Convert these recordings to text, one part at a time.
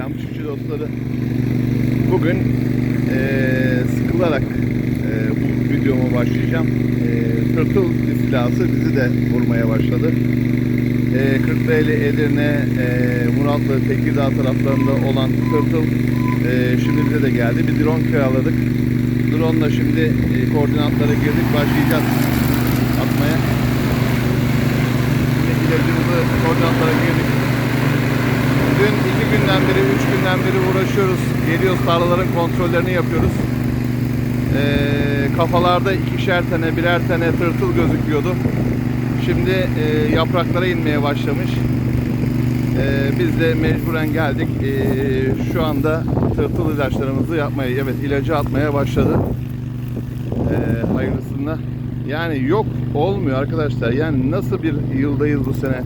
Selam çiftçi dostları. Bugün eee, sıkılarak eee, bu videoma başlayacağım. Eee tırtıl istilası bizi de vurmaya başladı. Eee Kırklareli, Edirne, eee Muratlı, Tekirdağ taraflarında olan tırtıl eee, şimdi bize de geldi. Bir drone kiraladık. Drone'la şimdi eee, koordinatlara girdik. Başlayacağız atmaya. İlacımızı koordinatlara girdik. Dün iki günden beri, üç günden beri uğraşıyoruz. Geliyoruz tarlaların kontrollerini yapıyoruz. Ee, kafalarda ikişer tane, birer tane tırtıl gözüküyordu. Şimdi e, yapraklara inmeye başlamış. Ee, biz de mecburen geldik. Ee, şu anda tırtıl ilaçlarımızı yapmaya, evet ilacı atmaya başladı. Ee, hayırlısına. Yani yok olmuyor arkadaşlar. Yani nasıl bir yıldayız bu sene?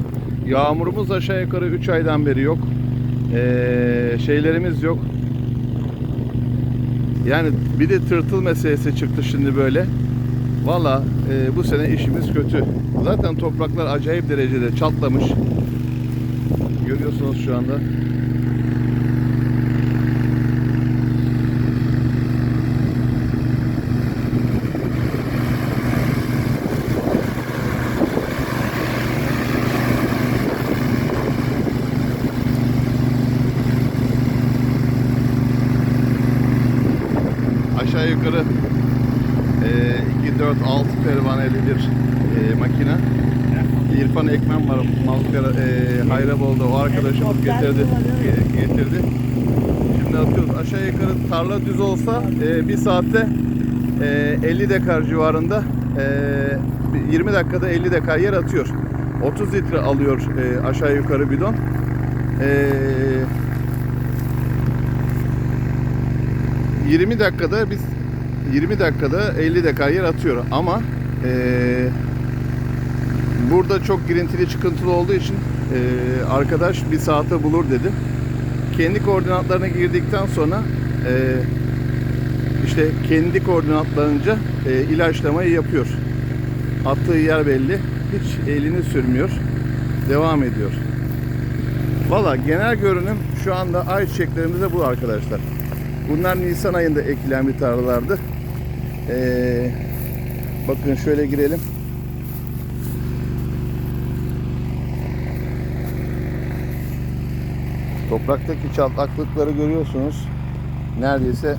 Yağmurumuz aşağı yukarı 3 aydan beri yok. Ee, şeylerimiz yok. Yani bir de tırtıl meselesi çıktı şimdi böyle. Valla e, bu sene işimiz kötü. Zaten topraklar acayip derecede çatlamış. Görüyorsunuz şu anda. Aşağı yukarı e, 2, 4, 6 pervaneli bir e, makine. İrfan Ekmen var Malkara, e, Hayrabol'da o arkadaşımız getirdi. ge- getirdi. Şimdi atıyoruz. Aşağı yukarı tarla düz olsa e, bir saatte e, 50 dekar civarında e, 20 dakikada 50 dekar yer atıyor. 30 litre alıyor e, aşağı yukarı bidon. E, 20 dakikada biz 20 dakikada 50 dekar yer atıyor ama eee, burada çok girintili çıkıntılı olduğu için eee, arkadaş bir saate bulur dedi. Kendi koordinatlarına girdikten sonra eee, işte kendi koordinatlarınca eee, ilaçlamayı yapıyor. Attığı yer belli. Hiç elini sürmüyor. Devam ediyor. Valla genel görünüm şu anda ayçiçeklerimizde bu arkadaşlar. Bunlar Nisan ayında ekilen bir tarlalardı. Ee, bakın şöyle girelim. Topraktaki çatlaklıkları görüyorsunuz. Neredeyse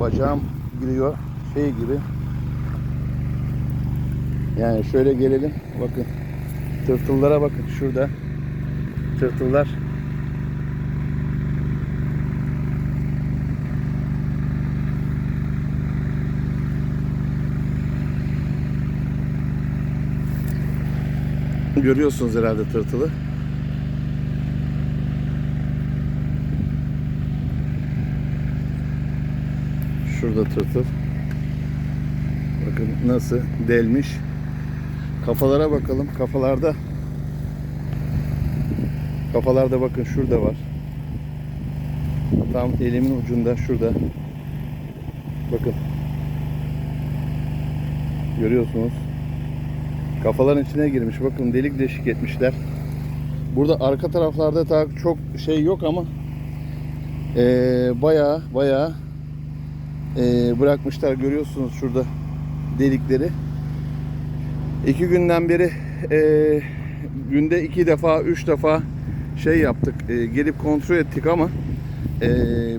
bacağım giriyor şey gibi. Yani şöyle gelelim. Bakın. Tırtıllara bakın şurada. Tırtıllar Görüyorsunuz herhalde tırtılı. Şurada tırtıl. Bakın nasıl delmiş. Kafalara bakalım. Kafalarda Kafalarda bakın şurada var. Tam elimin ucunda şurada. Bakın. Görüyorsunuz. Kafaların içine girmiş. Bakın delik deşik etmişler. Burada arka taraflarda daha çok şey yok ama eee bayağı bayağı eee, bırakmışlar. Görüyorsunuz şurada delikleri. İki günden beri eee, günde iki defa, üç defa şey yaptık. eee, gelip kontrol ettik ama eee,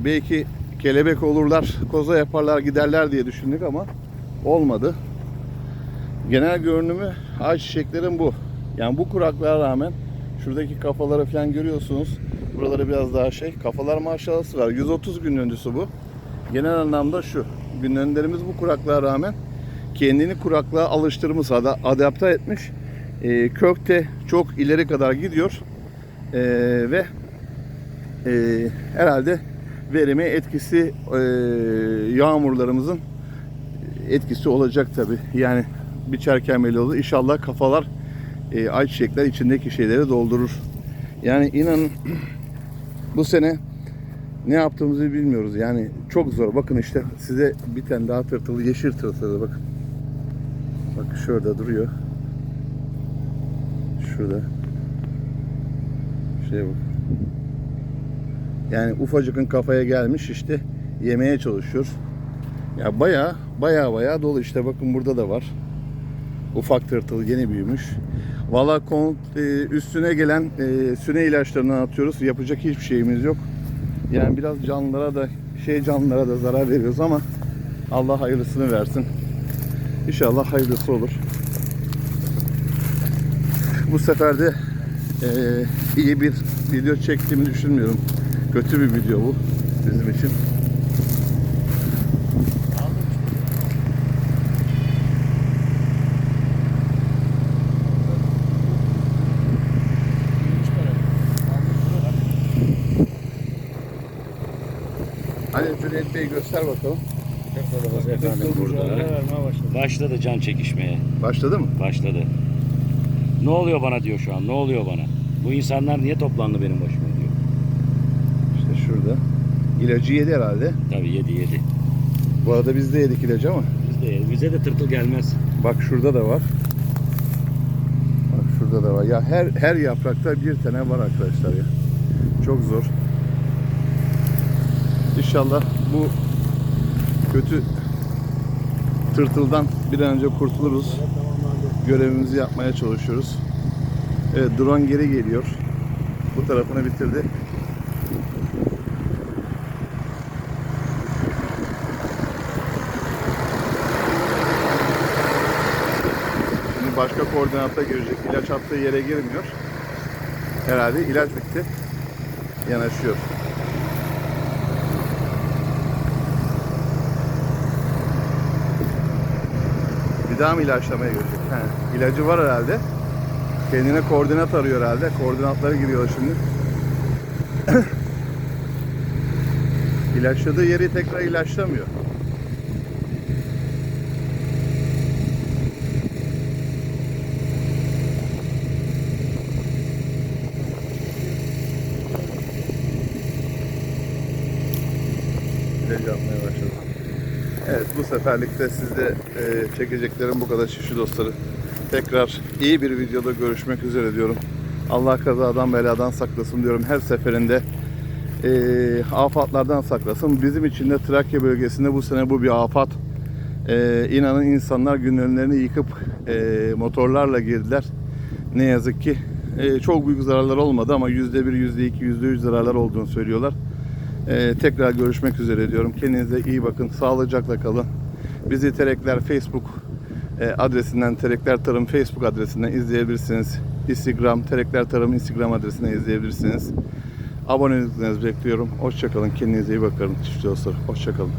belki kelebek olurlar, koza yaparlar, giderler diye düşündük ama olmadı. Genel görünümü ayçiçeklerin bu. Yani bu kuraklığa rağmen şuradaki kafaları falan görüyorsunuz. Buraları biraz daha şey. Kafalar maşallahı var. 130 gün öncesi bu. Genel anlamda şu. Gün önderimiz bu kuraklığa rağmen kendini kuraklığa alıştırmış, ada- adapte etmiş. Ee, kökte çok ileri kadar gidiyor. Ee, ve e, herhalde verime etkisi e, yağmurlarımızın etkisi olacak tabi. Yani biçerken belli olur. İnşallah kafalar e, ayçiçekler içindeki şeyleri doldurur. Yani inanın bu sene ne yaptığımızı bilmiyoruz. Yani çok zor. Bakın işte size bir tane daha tırtılı, yeşil tırtılı bakın. Bak şurada duruyor. Şurada. Şuraya bak. Yani ufacıkın kafaya gelmiş işte yemeye çalışıyor. Ya baya baya baya dolu işte bakın burada da var. Ufak tırtıl yeni büyümüş. Valla e, üstüne gelen e, süne ilaçlarını atıyoruz. Yapacak hiçbir şeyimiz yok. Yani biraz canlılara da şey canlılara da zarar veriyoruz ama Allah hayırlısını versin. İnşallah hayırlısı olur. Bu sefer de e, iyi bir video çektiğimi düşünmüyorum. Kötü bir video bu bizim için. Cüneyt Bey göster bakalım. Efendim burada. Başladı can çekişmeye. Başladı mı? Başladı. Ne oluyor bana diyor şu an. Ne oluyor bana? Bu insanlar niye toplandı benim başıma diyor. İşte şurada. İlacı yedi herhalde. Tabii yedi yedi. Bu arada biz de yedik ilacı ama. Biz de bize de tırtıl gelmez. Bak şurada da var. Bak şurada da var. Ya her her yaprakta bir tane var arkadaşlar ya. Çok zor. İnşallah bu kötü tırtıldan bir an önce kurtuluruz. Görevimizi yapmaya çalışıyoruz. Evet drone geri geliyor. Bu tarafını bitirdi. Şimdi başka koordinatta girecek. İlaç attığı yere girmiyor. Herhalde ilaç bitti. Yanaşıyor. Mı ilaçlamaya girecek? He. İlacı var herhalde. Kendine koordinat arıyor herhalde. Koordinatlara giriyor şimdi. İlaçladığı yeri tekrar ilaçlamıyor. ilacı atmaya başladı. Evet bu seferlikte sizde e, çekeceklerim bu kadar şişi dostları. Tekrar iyi bir videoda görüşmek üzere diyorum. Allah kazadan beladan saklasın diyorum. Her seferinde e, afatlardan saklasın. Bizim için de Trakya bölgesinde bu sene bu bir afat. E, inanın insanlar günlerini yıkıp e, motorlarla girdiler. Ne yazık ki e, çok büyük zararlar olmadı ama %1, %2, %3 zararlar olduğunu söylüyorlar. Ee, tekrar görüşmek üzere diyorum. Kendinize iyi bakın. Sağlıcakla kalın. Bizi Terekler Facebook e, adresinden, Terekler Tarım Facebook adresinden izleyebilirsiniz. Instagram, Terekler Tarım Instagram adresinden izleyebilirsiniz. Aboneliklerinizi bekliyorum. Hoşçakalın. Kendinize iyi bakın. Çiftçi dostlar. Hoşçakalın.